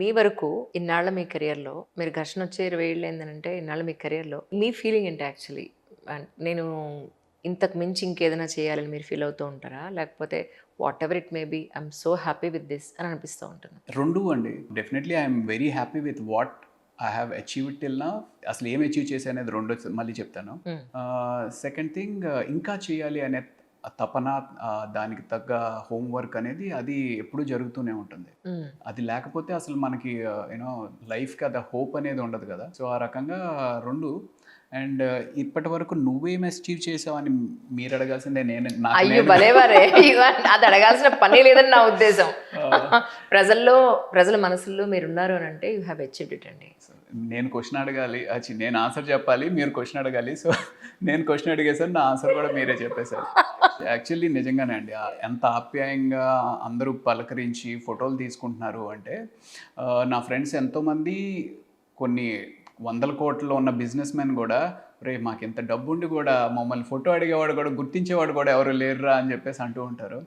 మీ వరకు ఇన్నాళ్ళ మీ కెరియర్లో మీరు ఘర్షణ వచ్చే ఇరవై ఏళ్ళు ఏంటంటే ఇన్నాళ్ళ మీ కెరియర్లో మీ ఫీలింగ్ ఏంటి యాక్చువల్లీ? నేను ఇంతకు మించి ఇంకేదైనా చేయాలని మీరు ఫీల్ అవుతూ ఉంటారా? లేకపోతే whatever it may be I'm so happy with this అని అనిపిస్తూ ఉంటుంది? రెండు అండి. Definitely I'm very happy with what I have achieve till నా. అసలు ఏం అచీవ్ చేసి అనేది రెండు మళ్ళీ చెప్తాను. సెకండ్ థింగ్ ఇంకా చేయాలి అనే తపన దానికి తగ్గ హోంవర్క్ అనేది అది ఎప్పుడూ జరుగుతూనే ఉంటుంది. అది లేకపోతే అసలు మనకి యూనో లైఫ్కి అది హోప్ అనేది ఉండదు కదా సో ఆ రకంగా రెండు అండ్ ఇప్పటి వరకు నువ్వేం అచీవ్ చేసావని మీరు అడగాల్సిందే నేను అయ్యో భలేవారే. అది అడగాల్సిన పని లేదని నా ఉద్దేశం. ప్రజల్లో ప్రజల మనసుల్లో మీరు ఉన్నారు అని అంటే యూ హ్యావ్ అచీవ్డ్ ఇట్ అండి. నేను క్వశ్చన్ అడగాలి. అచ్చి నేను ఆన్సర్ చెప్పాలి మీరు క్వశ్చన్ అడగాలి. సో నేను క్వశ్చన్ అడిగేసాను నా ఆన్సర్ కూడా మీరే చెప్పేశారు. యాక్చువల్లీ నిజంగానే అండి ఎంత ఆప్యాయంగా అందరూ పలకరించి ఫోటోలు తీసుకుంటున్నారు అంటే ఆ, నా ఫ్రెండ్స్ ఎంతోమంది కొన్ని వందల కోట్లలో ఉన్న బిజినెస్ మెన్ కూడా రే మాకు ఇంత డబ్బు ఉండి కూడా మమ్మల్ని ఫోటో అడిగేవాడు కూడా గుర్తించేవాడు కూడా ఎవరు లేరురా అని చెప్పేసి అంటూ ఉంటారు.